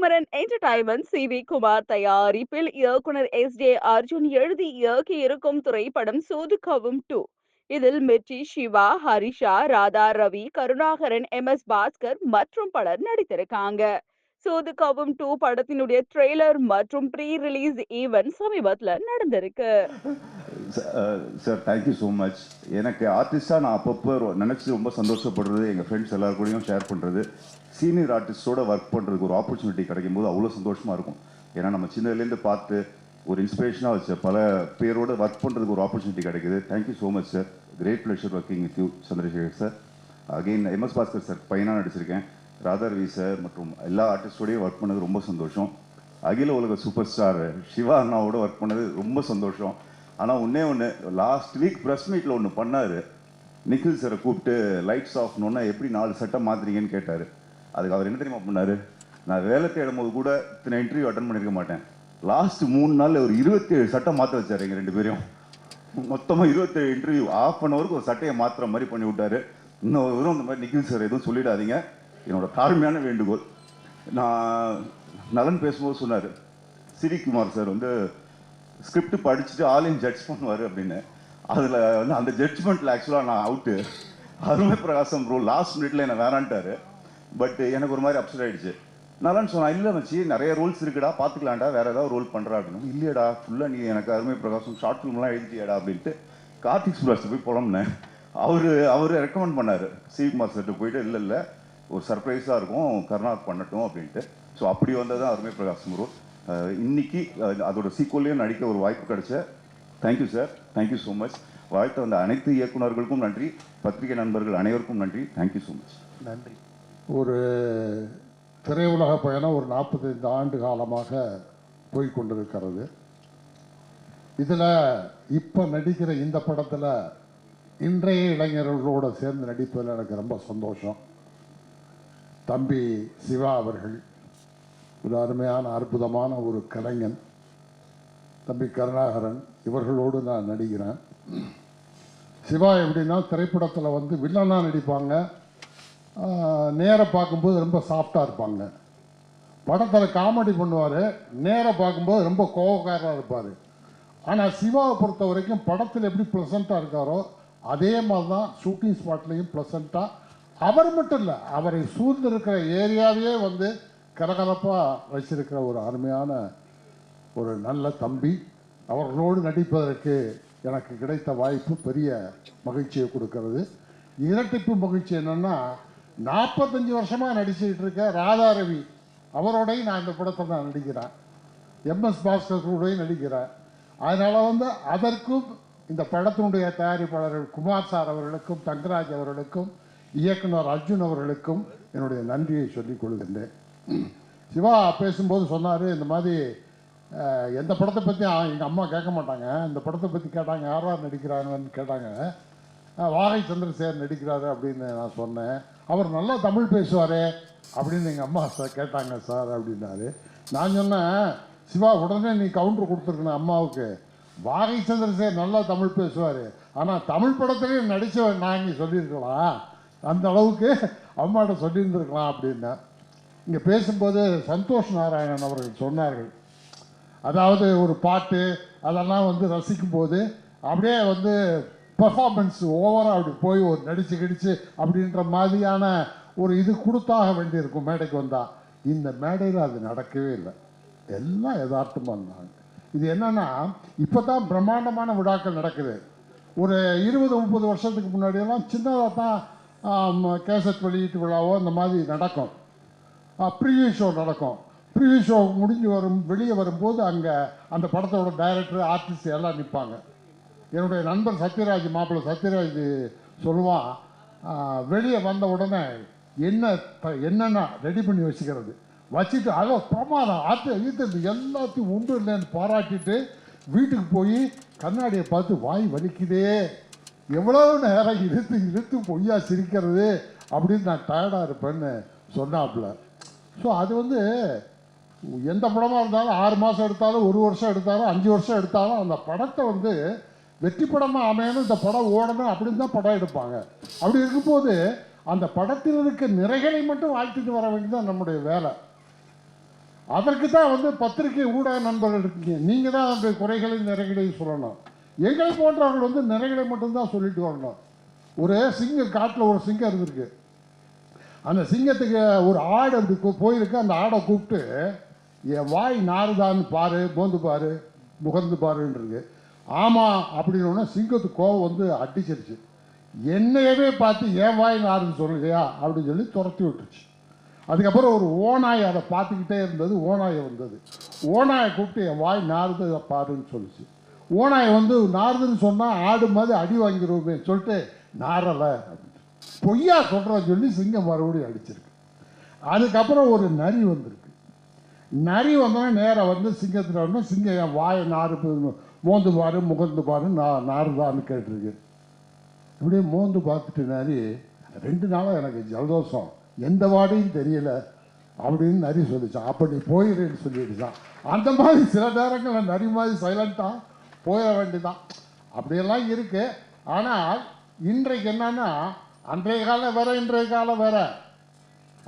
Sukumaran entertainment C V Kumar தயாரிப்பில் இயக்குனர் S J Arjun எழுதி இயக்கி இருக்கும் திரைப்படம் சோதுகவும் டூ இதில் மிர்ச்சி சிவா ஹரிஷா ராதா ரவி கருணாகரன் எம் எஸ் பாஸ்கர் மற்றும் பலர் நடித்திருக்காங்க. சோதுகவும் டூ படத்தினுடைய ட்ரெய்லர் மற்றும் ப்ரீ ரிலீஸ் ஈவென்ட் சமீபத்துல நடந்திருக்கு. சார் தேங்க்யூ ஸோ மச் எனக்கு ஆர்டிஸ்டாக நான் அப்பப்போ நினச்சி ரொம்ப சந்தோஷப்படுறது எங்கள் ஃப்ரெண்ட்ஸ் எல்லார் கூடயும் ஷேர் பண்ணுறது சீனியர் ஆர்டிஸ்டோட ஒர்க் பண்ணுறதுக்கு ஒரு ஆப்பர்ச்சுனிட்டி கிடைக்கும் போது அவ்வளோ சந்தோஷமாக இருக்கும். ஏன்னா நம்ம சின்னதுலேருந்து பார்த்து ஒரு இன்ஸ்பிரேஷனாக வச்ச பல பேரோட ஒர்க் பண்ணுறதுக்கு ஒரு ஆப்பர்ச்சுனிட்டி கிடைக்குது. Thank you so much sir great pleasure working with you Chandrasekhar sir again MS Bhaskar sir பையனாக நடிச்சிருக்கேன். ராதாரவி சார் மற்றும் எல்லா ஆர்டிஸ்டோடையும் ஒர்க் பண்ணது ரொம்ப சந்தோஷம். அகில உலக சூப்பர் ஸ்டார் சிவா அண்ணாவோட ஒர்க் பண்ணது ரொம்ப சந்தோஷம். ஆனால் ஒன்றே ஒன்று லாஸ்ட் வீக் ப்ரெஸ் மீட்டில் ஒன்று பண்ணார். நிখিல் சாரை கூப்பிட்டு லைட்ஸ் ஆஃப்னோன்னா எப்படி நாலு சட்டம் மாற்றுறீங்கன்னு கேட்டார். அதுக்கு அவர் என்ன தெரியுமா பண்ணார்? நான் வேலை தேடும் போது கூட இத்தனை இன்டர்வியூ அட்டன் பண்ணியிருக்க மாட்டேன். லாஸ்ட் மூணு நாளில் ஒரு இருபத்தேழு சட்டம் மாற்ற வச்சார் எங்கள் ரெண்டு பேரையும். மொத்தமாக இருபத்தேழு இன்டர்வியூ ஆஃப் அன் ஹவருக்கு ஒரு சட்டையை மாற்றுற மாதிரி பண்ணி விட்டார். இன்னும் வெறும் அந்த மாதிரி நிக்கில் சார் எதுவும் சொல்லிடாதீங்க. என்னோட தாழ்மையான வேண்டுகோள். நான் நலன் பேசும்போது சொன்னார். சிரிக்குமார் சார் வந்து ஸ்கிரிப்ட் படிச்சுட்டு ஆளையும் ஜட்ஜ் பண்ணுவார் அப்படின்னு. அதில் வந்து அந்த ஜட்ஜ்மெண்ட்டில் ஆக்சுவலாக நான் அவுட்டு அருமை பிரகாசம் ப்ரோ லாஸ்ட் மினிட்ல என்னை வேணான்ட்டாரு. பட் எனக்கு ஒரு மாதிரி அப்செட் ஆகிடுச்சு நலன் சொன்னா இல்லை வச்சு நிறைய ரூல்ஸ் இருக்குடா பார்த்துக்கலாம்டா வேறு ஏதாவது ரோல் பண்ணுறா அப்படின்னு. இல்லையடா ஃபுல்லாக நீ எனக்கு அருமை பிரகாசம் ஷார்ட் ஃபிலிம்லாம் எழுதிட்டியாடா அப்படின்ட்டு கார்த்திக் சுப்ராஜ் போய் புலம்புனேன். அவர் அவர் ரெக்கமெண்ட் பண்ணார். சிவகுமார் சார்ட்டு போயிட்டு இல்லை இல்லை ஒரு சர்ப்ரைஸாக இருக்கும் கருணாக் பண்ணட்டும் அப்படின்ட்டு. ஸோ அப்படி வந்தது தான் அருமை பிரகாசம் ப்ரோ இன்னைக்கு அதோட சீக்குவல்லையும் நடிக்க ஒரு வாய்ப்பு கிடைச்ச thank you sir thank you so much வாழ்த்து வந்த அனைத்து இயக்குனர்களுக்கும் நன்றி. பத்திரிகை நண்பர்கள் அனைவருக்கும் நன்றி. தேங்க்யூ ஸோ மச் நன்றி. ஒரு திரையுலக பயணம் ஒரு நாற்பத்தைந்து ஆண்டு காலமாக போய் கொண்டிருக்கிறது இதில் இப்போ நடிக்கிற இந்த படத்தில் இன்றைய இளைஞர்களோடு சேர்ந்து நடிப்பதில் எனக்கு ரொம்ப சந்தோஷம். தம்பி சிவா அவர்கள் ஒரு அருமையான அற்புதமான ஒரு கலைஞன் தம்பி கருணாகரன் இவர்களோடு நான் நடிக்கிறேன். சிவா எப்படின்னா திரைப்படத்தில் வந்து வில்லனாக நடிப்பாங்க. நேராக பார்க்கும்போது ரொம்ப சாஃப்டாக இருப்பாங்க. படத்தில் காமெடி பண்ணுவார் நேராக பார்க்கும்போது ரொம்ப கோபக்காரராக இருப்பார். ஆனால் சிவாவை பொறுத்த வரைக்கும் படத்தில் எப்படி ப்ளசண்ட்டாக இருக்காரோ அதே மாதிரி தான் ஷூட்டிங் ஸ்பாட்லேயும் ப்ளசண்ட்டாக அவர் மட்டும் இல்லை அவரை சூழ்ந்திருக்கிற ஏரியாவே வந்து கரகரப்பாக வச்சிருக்கிற ஒரு அருமையான ஒரு நல்ல தம்பி. அவர்களோடு நடிப்பதற்கு எனக்கு கிடைத்த வாய்ப்பு பெரிய மகிழ்ச்சியை கொடுக்கறது. இரட்டிப்பு மகிழ்ச்சி என்னென்னா நாற்பத்தஞ்சு வருஷமாக நடிச்சுக்கிட்டு இருக்க ராதாரவி அவரோடையும் நான் இந்த படத்தில் நான் நடிக்கிறேன். எம்எஸ் பாஸ்கரோடையும் நடிக்கிறேன். அதனால் வந்து அதற்கும் இந்த படத்தினுடைய தயாரிப்பாளர்கள் குமார் சார் அவர்களுக்கும் தங்கராஜ் அவர்களுக்கும் இயக்குனர் அர்ஜுன் அவர்களுக்கும் என்னுடைய நன்றியை சொல்லிக் கொள்கின்றேன். சிவா பேசும்போது சொன்னார் இந்த மாதிரி எந்த படத்தை பற்றி எங்கள் அம்மா கேட்க மாட்டாங்க. இந்த படத்தை பற்றி கேட்டாங்க யார் யார் நடிக்கிறாங்கன்னு கேட்டாங்க. வாகை சந்திரசேகர் நடிக்கிறாரு அப்படின்னு நான் சொன்னேன். அவர் நல்லா தமிழ் பேசுவார் அப்படின்னு எங்கள் அம்மா சார் கேட்டாங்க சார் அப்படின்னாரு. நான் சொன்னேன் சிவா உடனே நீ கவுண்டர் கொடுத்துருக்கணும் அம்மாவுக்கு. வாகை சந்திரசேகர் நல்லா தமிழ் பேசுவார். ஆனால் தமிழ் படத்துலேயும் நடித்தவன் நான் இங்கே சொல்லியிருக்கலாம். அந்த அளவுக்கு அம்மாட்ட சொல்லியிருந்துருக்கலாம் அப்படின்னேன் இங்கே பேசும்போது சந்தோஷ் நாராயணன் அவர்கள் சொன்னார்கள். அதாவது ஒரு பாட்டு அதெல்லாம் வந்து ரசிக்கும் போது அப்படியே வந்து பெர்ஃபார்மன்ஸ் ஓவராக அப்படி போய் ஒரு நடிச்சு கிடிச்சு அப்படின்ற மாதிரியான ஒரு இது கொடுத்தாக வேண்டியிருக்கும் மேடைக்கு வந்தால் இந்த மேடையில் அது நடக்கவே இல்லை. எல்லாம் யதார்த்தமாக இருந்தாங்க. இது என்னன்னா இப்போ தான் பிரம்மாண்டமான விழாக்கள் நடக்குது. ஒரு இருபது முப்பது வருஷத்துக்கு முன்னாடியெல்லாம் சின்னதாக தான் கேசட் வெளியீட்டு விழாவோ இந்த மாதிரி நடக்கும். ப்ரிவியூ ஷோ நடக்கும். ப்ரிவியூ ஷோ முடிஞ்சு வரும் வெளியே வரும்போது அங்கே அந்த படத்தோட டைரக்டர் ஆர்டிஸ்ட் எல்லாம் நிற்பாங்க என்னுடைய நண்பர் சத்யராஜ் மாப்பிள்ளை சத்யராஜ் சொல்லுவான் வெளியே வந்த உடனே என்ன ப- என்னென்ன ரெடி பண்ணி வச்சுக்கிறது? வச்சுட்டு அதோ பிரமாதம். ஆற்று ஈத்து எல்லாத்தையும் உண்டு இல்லைன்னு பாராட்டிட்டு வீட்டுக்கு போய் கண்ணாடியை பார்த்து வாய் வலிக்குதே. எவ்வளவு நேரம் இழுத்து இழுத்து பொய்யா சிரிக்கிறது அப்படின்னு நான் டயர்டாக இருப்பேன்னு சொன்னாப்புல ஸோ அது வந்து எந்த படமாக இருந்தாலும் ஆறு மாதம் எடுத்தாலும் ஒரு வருஷம் எடுத்தாலும் அஞ்சு வருஷம் எடுத்தாலும் அந்த படத்தை வந்து வெற்றி படமாக அமையணும் இந்த படம் ஓடணும் அப்படின்னு தான் படம் எடுப்பாங்க. அப்படி இருக்கும்போது அந்த படத்தில் இருக்க நிறைகளை மட்டும் வாழ்த்துட்டு வர வேண்டியதான் நம்முடைய வேலை. அதற்கு தான் வந்து பத்திரிகை ஊடக நண்பர்கள் இருக்கீங்க. நீங்கள் தான் அந்த குறைகளையும் நிறைகளையும் சொல்லணும். எங்களை போன்றவர்கள் வந்து நிறைகளை மட்டும்தான் சொல்லிட்டு வரணும். ஒரு சிங்கம் காட்டில் ஒரு சிங்கம் இருந்திருக்கு. அந்த சிங்கத்துக்கு ஒரு ஆடு அப்படி போயிருக்கு. அந்த ஆடை கூப்பிட்டு என் வாய் நாறுதான்னு பாரு போந்து பாரு முகர்ந்து பாருன்றது. ஆமாம் அப்படின்னு சிங்கத்துக்கு கோவம் வந்து அடிச்சிருச்சு. என்னையவே பார்த்து என் வாய் நாறுன்னு சொல்லுறியா அப்படின்னு சொல்லி துரத்தி விட்டுருச்சு. அதுக்கப்புறம் ஒரு ஓனாய் அதை பார்த்துக்கிட்டே இருந்தது ஓநாயை வந்தது. ஓநாயை கூப்பிட்டு என் வாய் நாறுது அதை பாருன்னு சொல்லிச்சு. ஓநாய் வந்து நாறுதுன்னு சொன்னால் ஆடு மாதிரி அடி வாங்கிடுவோமே சொல்லிட்டு நாரலை பொய்யா சொல்கிறேன்னு சொல்லி சிங்கம் மறுபடியும் அடிச்சிருக்கு. அதுக்கப்புறம் ஒரு நரி வந்திருக்கு. நரி வந்தோடனே நேராக வந்து சிங்கத்தில் வந்து சிங்கம் என் வாயை நாறு மோந்து பாரு முகந்து பாரு நான் நாறுதான்னு கேட்டிருக்கு. இப்படியே மோந்து பார்த்துட்டு நரி ரெண்டு நாளாக எனக்கு ஜலதோஷம். எந்த வாடையும் தெரியல. அப்படின்னு நரி சொல்லிச்சான் அப்படி போயிடுன்னு சொல்லிடுச்சான் அந்த மாதிரி சில நேரங்களில் நரி மாதிரி சைலண்ட்டாக போயிட வேண்டிதான் அப்படியெல்லாம் இருக்குது ஆனால் இன்றைக்கு என்னன்னா அன்றைய காலம் வேற இன்றைய காலம் வேற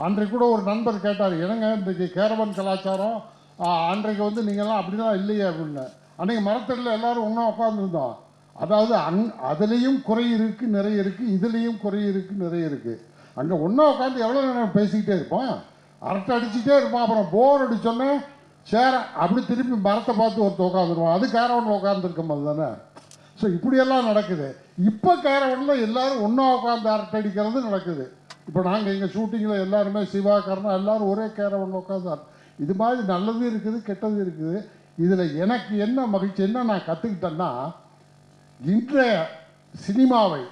அன்றைக்கு கூட ஒரு நண்பர் கேட்டார் என்னங்க இன்றைக்கு கேரவன் கலாச்சாரம்? அன்றைக்கு வந்து நீங்கள்லாம் அப்படிலாம் இல்லையே அப்படின்னு. அன்றைக்கு மரத்தடியில் எல்லாரும் ஒன்றா உட்காந்துருந்தோம் அதாவது அங் அதுலேயும் குறை இருக்குது நிறைய இருக்குது இதுலேயும் குறை இருக்குது நிறைய இருக்குது அங்கே ஒன்றா உட்காந்து எவ்வளோ நேரம் பேசிக்கிட்டே இருப்போம்? அரட்டை அடிச்சுட்டே இருப்போம். அப்புறம் போர் அடிச்சோன்னே சேர அப்படி திருப்பி மரத்தை பார்த்து ஒருத்தர் உட்காந்துருவான் அது கேரவனில் உட்காந்துருக்கும் போது தானே ஸோ இப்படியெல்லாம் நடக்குது. இப்போ கேரவனில் எல்லோரும் ஒன்றா உட்காந்து அரட்டை அடிக்கிறது நடக்குது. இப்போ நாங்கள் எங்கள் ஷூட்டிங்கில் எல்லாருமே சிவா கர்ணா எல்லாரும் ஒரே கேரவனில் உட்காந்தார் இது மாதிரி நல்லது இருக்குது கெட்டது இருக்குது. இதில் எனக்கு என்ன மகிழ்ச்சி என்ன நான் கற்றுக்கிட்டேன்னா இன்றைய சினிமாவை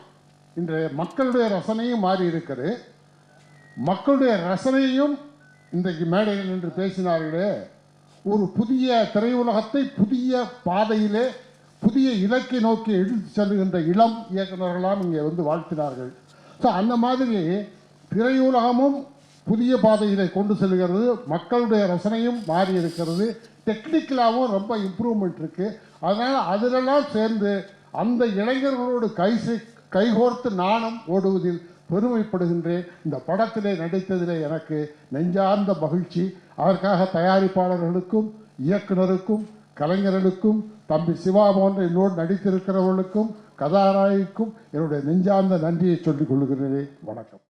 இன்றைய மக்களுடைய ரசனையும் மாறி இருக்குது. மக்களுடைய ரசனையும் இன்றைக்கு மேடையில் நின்று பேசினார்களே. ஒரு புதிய திரையுலகத்தை புதிய பாதையிலே புதிய இலக்கை நோக்கி எடுத்து செல்கின்ற இளம் இயக்குநர்களாம் இங்கே வந்து வாழ்த்தினார்கள். ஸோ அந்த மாதிரி திரையுலகமும் புதிய பாதையிலே கொண்டு செல்கிறது. மக்களுடைய ரசனையும் மாறி இருக்கிறது. டெக்னிக்கலாகவும் ரொம்ப இம்ப்ரூவ்மெண்ட் இருக்குது அதனால் அதிலெல்லாம் சேர்ந்து அந்த இளைஞர்களோடு கை கைகோர்த்து நானும் ஓடுவதில் பெருமைப்படுகின்றேன். இந்த படத்திலே நடித்ததிலே எனக்கு நெஞ்சார்ந்த மகிழ்ச்சி. அதற்காக தயாரிப்பாளர்களுக்கும் இயக்குனருக்கும் கலைஞர்களுக்கும் தம்பி சிவா போன்ற என்னோடு நடித்திருக்கிறவர்களுக்கும் கதாநாயகிக்கும் என்னுடைய நெஞ்சார்ந்த நன்றியை சொல்லிக் கொள்கிறேன். வணக்கம்.